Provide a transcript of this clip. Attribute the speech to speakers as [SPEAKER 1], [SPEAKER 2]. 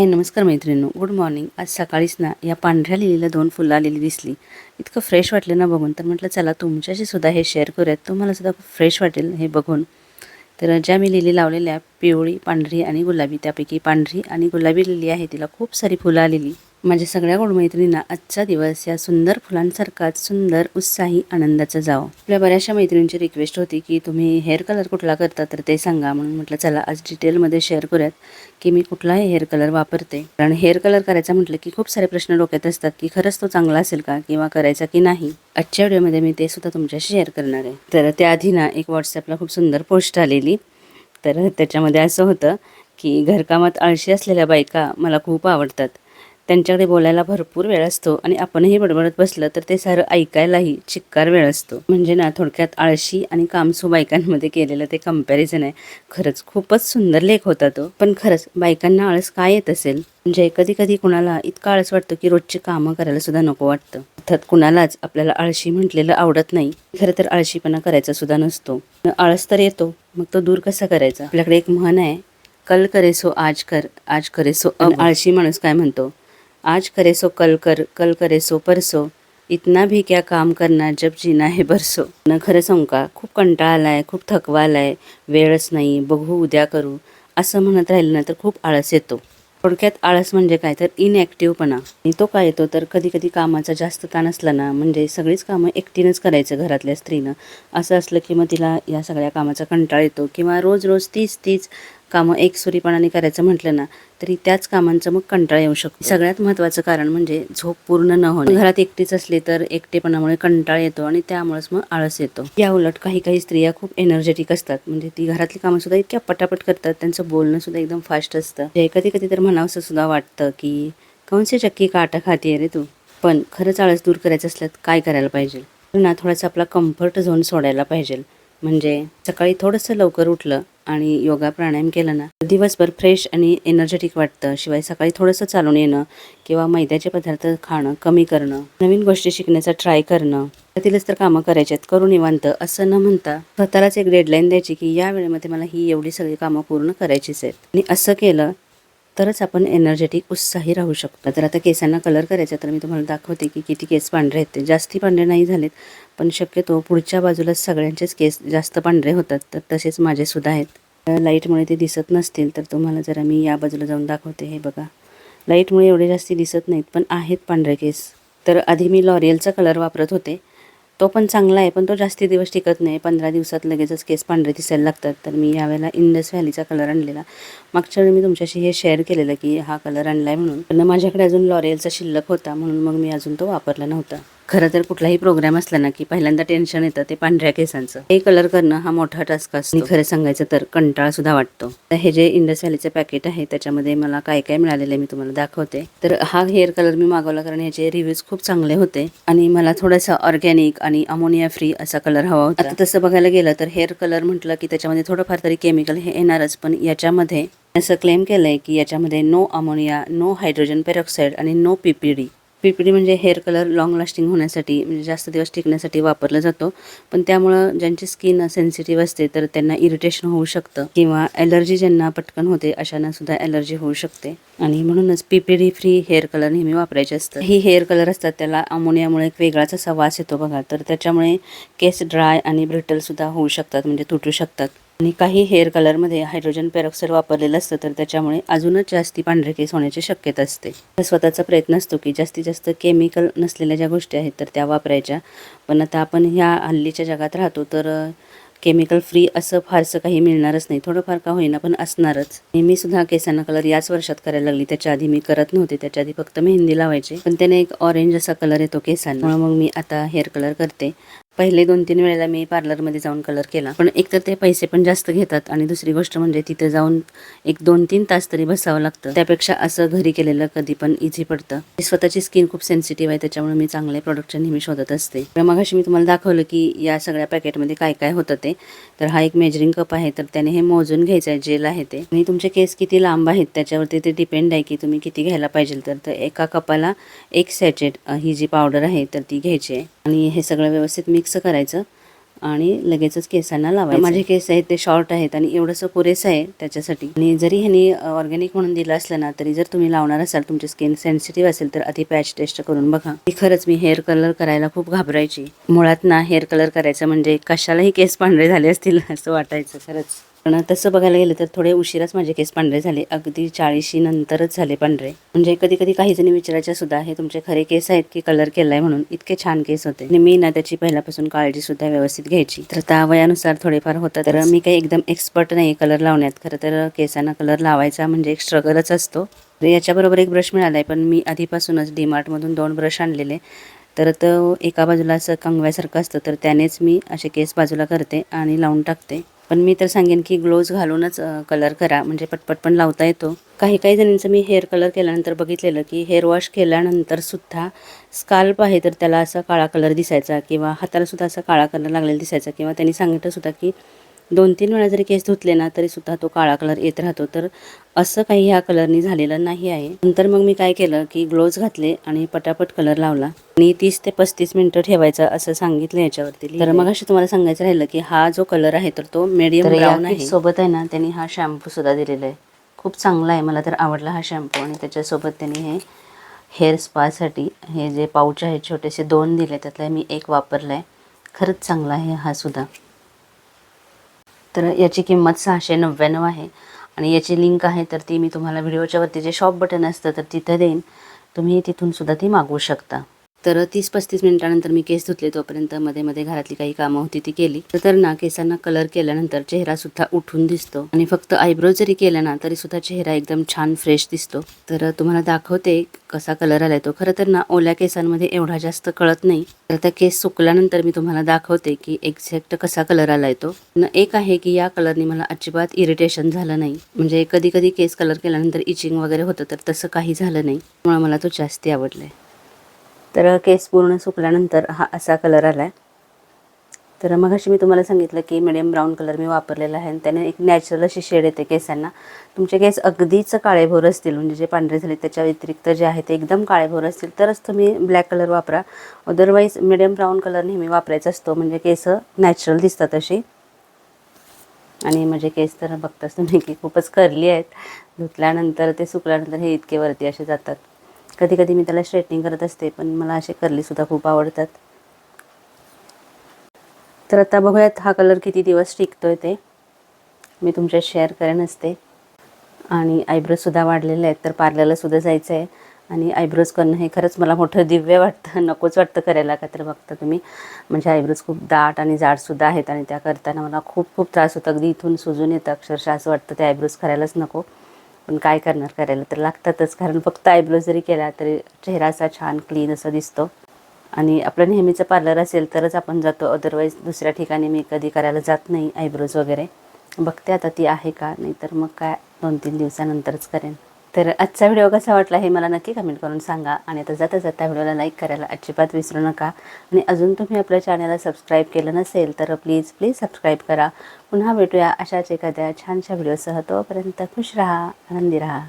[SPEAKER 1] हे नमस्कार मैत्रिणींनो गुड मॉर्निंग आज सकाळीच ना या पांढऱ्या लिलीला दोन फुलं आलेली दिसली. इतकं फ्रेश वाटलं ना बघून. तर म्हटलं चला तुमच्याशी सुद्धा हे शेअर करूयात. तुम्हाला सुद्धा खूप फ्रेश वाटेल हे बघून. तर ज्या मी लिली लावलेल्या पिवळी पांढरी आणि गुलाबी त्यापैकी पांढरी आणि गुलाबी लिली आहे तिला खूप सारी फुलं आलेली. माझ्या सगळ्या मैत्रिणींना आजचा दिवस या सुंदर फुलांसारखाच सुंदर उत्साही आनंदाचा जावं. आपल्या बऱ्याचशा मैत्रिणींची रिक्वेस्ट होती की तुम्ही हेअर कलर कुठला करता? तर ते सांगा म्हणून म्हटलं चला आज डिटेलमध्ये शेअर करूयात की मी कुठलाही हेअर कलर वापरते. कारण हेअर कलर करायचा म्हटलं की खूप सारे प्रश्न डोक्यात असतात की खरंच तो चांगला असेल का किंवा करायचा की नाही? आजच्या व्हिडिओमध्ये मी ते सुद्धा तुमच्याशी शेअर करणार आहे. तर त्याआधी ना एक व्हॉट्सअपला खूप सुंदर पोस्ट आलेली. तर त्याच्यामध्ये असं होतं की घरकामात आळशी असलेल्या बायका मला खूप आवडतात. त्यांच्याकडे बोलायला भरपूर वेळ असतो आणि आपणही बडबडत बसलं तर ते सारं ऐकायलाही चिक्कार वेळ असतो. म्हणजे ना थोडक्यात आळशी आणि कामसू बायकांमध्ये केलेलं ते कंपॅरिझन आहे. खरंच खूपच सुंदर लेख होता तो. पण खरंच बायकांना आळस काय येत असेल? म्हणजे कधी कधी कुणाला इतका आळस वाटतो की रोजची कामं करायला सुद्धा नको वाटतं. अर्थात कुणालाच आपल्याला आळशी म्हटलेलं आवडत नाही. खरं तर आळशीपणा करायचा सुद्धा नसतो. आळस तर येतो. मग तो दूर कसा करायचा? आपल्याकडे एक म्हण आहे कल करे सो आज कर आज करे सो अब. आळशी माणूस काय म्हणतो? आज करे सो कल कर कल करे सो परसो इतना भी क्या काम करणार जब जीना हे बरसो। न खरं सांगू का खूप कंटाळा आलाय खूप थकवा आलाय वेळच नाही बघू उद्या करू असं म्हणत राहिलं ना तर खूप आळस येतो. थोडक्यात आळस म्हणजे काय? तर इनॲक्टिव्हपणा आणि तो काय येतो? तर कधी कधी कामाचा जास्त ताण असला ना म्हणजे सगळीच कामं एकटीनंच करायचं घरातल्या स्त्रीनं. असं असलं की मग तिला या सगळ्या कामाचा कंटाळा येतो. किंवा रोज रोज तीच तीच कामं एकसुरीपणाने करायचं म्हटलं ना तरी त्याच कामांचं मग कंटाळा येऊ शकतो. सगळ्यात महत्त्वाचं कारण म्हणजे झोप पूर्ण न होणे. घरात एकटीच असली तर एकटेपणामुळे कंटाळा येतो आणि त्यामुळेच मग आळस येतो. या उलट काही काही स्त्रिया खूप एनर्जेटिक असतात. म्हणजे ती घरातली कामं सुद्धा इतक्या पटापट करतात त्यांचं बोलणं सुद्धा एकदम फास्ट असतं. जे कधी कधी तर म्हणावं सुद्धा वाटतं की कौनसे चक्की काटा खाती रे तू? पण खरंच आळस दूर करायचं असल्यात काय करायला पाहिजे? ना थोडासा आपला कम्फर्ट झोन सोडायला पाहिजे. म्हणजे सकाळी थोडंसं लवकर उठलं आणि योगा प्राणायाम केला ना दिवसभर फ्रेश आणि एनर्जेटिक वाटतं. शिवाय सकाळी थोडंसं चालून येणं किंवा मैद्याचे पदार्थ खाणं कमी करणं नवीन गोष्टी शिकण्याचा ट्राय करणं त्यातीलच तर कामं करायचे आहेत. करू निवांत असं न म्हणता स्वतःलाच एक डेडलाईन द्यायची की या वेळेमध्ये मला ही एवढी सगळी कामं पूर्ण करायचीच आहेत. आणि असं केलं तरच आपण एनर्जेटिक उत्साही राहू शकतो. तर आता केसांना कलर करायचा तर मी तुम्हाला दाखवते की किती केस पांढरे आहेत. ते जास्ती पांढरे नाही झालेत पण शक्यतो पुढच्या बाजूला सगळ्यांचेच केस जास्त पांढरे होतात तर तसेच माझेसुद्धा आहेत. लाईटमुळे ते दिसत नसतील तर तुम्हाला जरा मी या बाजूला जाऊन दाखवते. हे बघा लाईटमुळे एवढे जास्ती दिसत नाहीत पण आहेत पांढरे केस. तर आधी मी लॉरियलचा कलर वापरत होते तो पण चांगला आहे पण तो जास्ती दिवस टिकत नाही. पंधरा दिवसात लगेचच केस पांढरे दिसायला लागतात. तर मी यावेळेला इंडस व्हॅलीचा कलर आणलेला. मागच्या वेळी मी तुमच्याशी हे शेअर केलेलं की हा कलर आणला आहे म्हणून. पण माझ्याकडे अजून लॉरियलचा शिल्लक होता म्हणून मग मी अजून तो वापरला नव्हता. खरं तर कुठलाही प्रोग्राम असला ना की पहिल्यांदा टेन्शन येतं ते पांढऱ्या केसांचं. हे कलर करणं हा मोठा टास्क असतो. आणि खरं सांगायचं तर कंटाळा सुद्धा वाटतो. हे जे इंडस पॅकेट आहे त्याच्यामध्ये मला काय काय मिळालेलं आहे मी तुम्हाला दाखवते. तर हा हेअर कलर मी मागवला कारण ह्याचे रिव्ह्यूज खूप चांगले होते. आणि मला थोडासा ऑर्गॅनिक आणि अमोनिया फ्री असा कलर हवा होता. आता तसं बघायला गेलं तर हेअर कलर म्हटलं की त्याच्यामध्ये थोडंफार तरी केमिकल हे येणारच. पण याच्यामध्ये असं क्लेम केलंय की याच्यामध्ये no ammonia no hydrogen peroxide आणि नो पीपीडी पीपीडी म्हणजे हेअर कलर लॉंग लास्टिंग होण्यासाठी म्हणजे जास्त दिवस टिकण्यासाठी वापरला जातो. पण त्यामुळं ज्यांची स्किन सेन्सिटिव्ह असते तर त्यांना इरिटेशन होऊ शकतं. किंवा ॲलर्जी ज्यांना पटकन होते अशांना सुद्धा ॲलर्जी होऊ शकते. आणि म्हणूनच पीपीडी फ्री हेअर कलर नेहमी वापरायचे असतं ही हेअर कलर असतात त्याला अमोनियामुळे एक वेगळाच असा वास येतो बघा. तर त्याच्यामुळे केस ड्राय आणि ब्रिटलसुद्धा होऊ शकतात म्हणजे तुटू शकतात. आणि काही हेअर कलरमध्ये हायड्रोजन पेरॉक्साईड वापरलेलं असतं तर त्याच्यामुळे अजूनच जास्ती पांढरे केस होण्याची शक्यता असते. स्वतःचा प्रयत्न असतो की जास्तीत जास्त केमिकल नसलेल्या ज्या गोष्टी आहेत तर त्या वापरायच्या. पण आता आपण ह्या हल्लीच्या जगात राहतो तर केमिकल फ्री असं फारसं काही मिळणारच नाही. थोडंफार का होईना पण असणारच. मी सुद्धा केसांना कलर याच वर्षात करायला लागली. त्याच्या आधी मी करत नव्हते त्याच्या आधी फक्त मेहंदी लावायचे. पण त्याने एक ऑरेंज असा कलर येतो केसांना. मग मी आता हेअर कलर करते. पहिले दोन तीन वेळेला मी पार्लरमध्ये जाऊन कलर केला. पण एक तर ते पैसे पण जास्त घेतात आणि दुसरी गोष्ट म्हणजे तिथे जाऊन एक दोन तीन तास तरी बसावं लागतं. त्यापेक्षा असं घरी केलेलं कधी पण इझी पडतं. स्वतःची स्किन खूप सेन्सिटिव्ह आहे त्याच्यामुळे मी चांगले प्रोडक्टच्या नेहमी शोधत असते. तर मग अशी मी तुम्हाला दाखवलं की या सगळ्या पॅकेटमध्ये काय काय होतं ते. तर हा एक मेजरिंग कप आहे तर त्याने हे मोजून घ्यायचं आहे जेल आहे ते. आणि तुमचे केस किती लांब आहेत त्याच्यावरती ते डिपेंड आहे की तुम्ही किती घ्यायला पाहिजे. तर एका कपाला एक सॅचेट ही जी पावडर आहे तर ती घ्यायची आहे. आणि हे सगळं व्यवस्थित मिक्स करायचं आणि लगेचच केसांना लावायचं. माझे केस आहेत ते शॉर्ट आहेत आणि एवढंसं पुरेसं आहे त्याच्यासाठी. आणि जरी ह्यांनी ऑर्गॅनिक म्हणून दिलं असलं ना तरी जर तुम्ही लावणार असाल तुमची स्किन सेन्सिटिव्ह असेल तर आधी पॅच टेस्ट करून बघा. ती खरंच मी हेअर कलर करायला खूप घाबरायची. मुळात ना हेअर कलर करायचं म्हणजे कशालाही केस पांढरे झाले असतील असं वाटायचं खरंच. पण तसं बघायला गेलं तर थोडे उशिराच माझे केस पांढरे झाले. अगदी चाळीशी नंतरच झाले पांढरे. म्हणजे कधी कधी काही जणी विचारायच्या सुद्धा हे तुमचे खरे केस आहेत की कलर केलाय म्हणून? इतके छान केस होते. आणि मी ना त्याची पहिल्यापासून काळजी सुद्धा व्यवस्थित घ्यायची. तर त्या वयानुसार थोडेफार होतं तर मी काही एकदम एक्सपर्ट नाही कलर लावण्यात. खरं तर केसांना कलर लावायचा म्हणजे एक स्ट्रगलच असतो. तर याच्याबरोबर एक ब्रश मिळाला आहे पण मी आधीपासूनच डीमार्टमधून दोन ब्रश आणलेले. तर तो एका बाजूला असं कंगव्यासारखं असतं तर त्यानेच मी असे केस बाजूला करते आणि लावून टाकते. पण मी तर सांगेन की ग्लोव्ज घालूनच कलर करा. म्हणजे पटपट पण लावता येतो. काही काही जणींचं मी हेअर कलर केल्यानंतर बघितलेलं की हेअर वॉश केल्यानंतर सुद्धा स्काल्प आहे तर त्याला असा काळा कलर दिसायचा किंवा हाताला सुद्धा असा काळा कलर लागलेला दिसायचा किंवा त्यांनी सांगितलं सुद्धा की दोन तीन वेळा जरी केस धुतले ना तरी सुद्धा तो काळा कलर येत राहतो. तर असं काही ह्या कलरनी झालेलं नाही आहे. नंतर मग मी काय केलं की ग्लोव्ज घातले आणि पटापट कलर लावला. आणि तीस ते पस्तीस मिनिटं ठेवायचं असं सांगितलं याच्यावरती. तर मग अशी तुम्हाला सांगायचं राहिलं की हा जो कलर आहे तर तो मीडियम ब्राऊन आहे. सोबत आहे ना त्यांनी हा शॅम्पू सुद्धा दिलेला आहे. खूप चांगला आहे. मला तर आवडला हा शॅम्पू आणि त्याच्यासोबत त्यांनी हे हेअर स्पासाठी हे जे पाऊच आहेत छोटेसे दोन दिले. त्यातला मी एक वापरला आहे खरंच चांगला आहे हा सुद्धा. तर याची किंमत सहाशे नव्याण्णव आहे. आणि याची लिंक आहे तर ती मी तुम्हाला व्हिडिओच्या वरती जे शॉप बटन असतं तर तिथं देईन. तुम्ही तिथून सुद्धा ती मागवू शकता. तर तीस पस्तीस मिनिटानंतर मी केस धुतले तोपर्यंत मध्ये मध्ये घरातली काही कामं होती ती केली. तर ना केसांना कलर केल्यानंतर चेहरा सुद्धा उठून दिसतो. आणि फक्त आयब्रो जरी केला ना तरी सुद्धा चेहरा एकदम छान फ्रेश दिसतो. तर तुम्हाला दाखवते कसा कलर आलाय तो. खरं तर ना ओल्या केसांमध्ये एवढा जास्त कळत नाही. तर त्या केस सुकल्यानंतर मी तुम्हाला दाखवते की एक्झॅक्ट कसा कलर आलाय तो. न एक आहे की या कलरने मला अजिबात इरिटेशन झालं नाही. म्हणजे कधी कधी केस कलर केल्यानंतर इचिंग वगैरे होतं तर तसं काही झालं नाही. त्यामुळे मला तो जास्ती आवडलाय. तर केस पूर्ण सुकल्यानंतर हा असा कलर आला आहे तर मग अशी मी तुम्हाला सांगितलं की मिडियम ब्राऊन कलर मी वापरलेला आहे. आणि त्याने एक नॅचरल अशी शेड येते केसांना. तुमचे केस अगदीच काळेभोर असतील. म्हणजे जे पांढरे झाले त्याच्या व्यतिरिक्त जे आहे ते एकदम काळेभोर असतील. तरच तुम्ही ब्लॅक कलर वापरा. अदरवाईज मिडियम ब्राऊन कलर नेहमी वापरायचा असतो. म्हणजे केस नॅचरल दिसतात अशी. आणि माझे केस तर बघताच तुम्ही की खूपच करली आहेत. धुतल्यानंतर ते सुकल्यानंतर हे इतके वरती असे जातात. कधी कधी मी त्याला स्ट्रेटनिंग करत असते पण मला असे कर्लीसुद्धा खूप आवडतात. तर आता बघूयात हा कलर किती दिवस टिकतोय ते. मी तुमच्यात शेअर करेन असते. आणि आयब्रोजसुद्धा वाढलेले आहेत तर पार्लरलासुद्धा जायचं आहे आणि आयब्रोज करणं हे खरंच मला मोठं दिव्य वाटतं. नकोच वाटतं करायला का तर बघता तुम्ही. म्हणजे आयब्रोज खूप दाट आणि जाडसुद्धा आहेत आणि त्या करताना मला खूप खूप त्रास होतो. अगदी इथून सुजून येतं. अक्षरशः असं वाटतं ते आयब्रोज करायलाच नको. पण काय करणार करायला तर लागतातच. कारण फक्त आयब्रो जरी केला तरी चेहरा असा छान क्लीन असा दिसतो. आणि आपलं नेहमीचं पार्लर असेल तरच आपण जातो. अदरवाईज दुसऱ्या ठिकाणी मी कधी करायला जात नाही आयब्रोज वगैरे. बघते आता ती आहे का? नाही तर मग काय? दोन तीन दिवसानंतरच करेन. तर आजचा व्हिडिओ कसा वाटला हे मला नक्की कमेंट करून सांगा आणि आता जाता जाता व्हिडिओला लाईक करायला अजिबात विसरू नका. आणि अजून तुम्ही आपल्या चॅनलला सबस्क्राईब केलं नसेल तर प्लीज प्लीज सबस्क्राईब करा. पुन्हा भेटूया अशाच एखाद्या छानशा व्हिडिओसह. तोपर्यंत खुश राहा आनंदी राहा.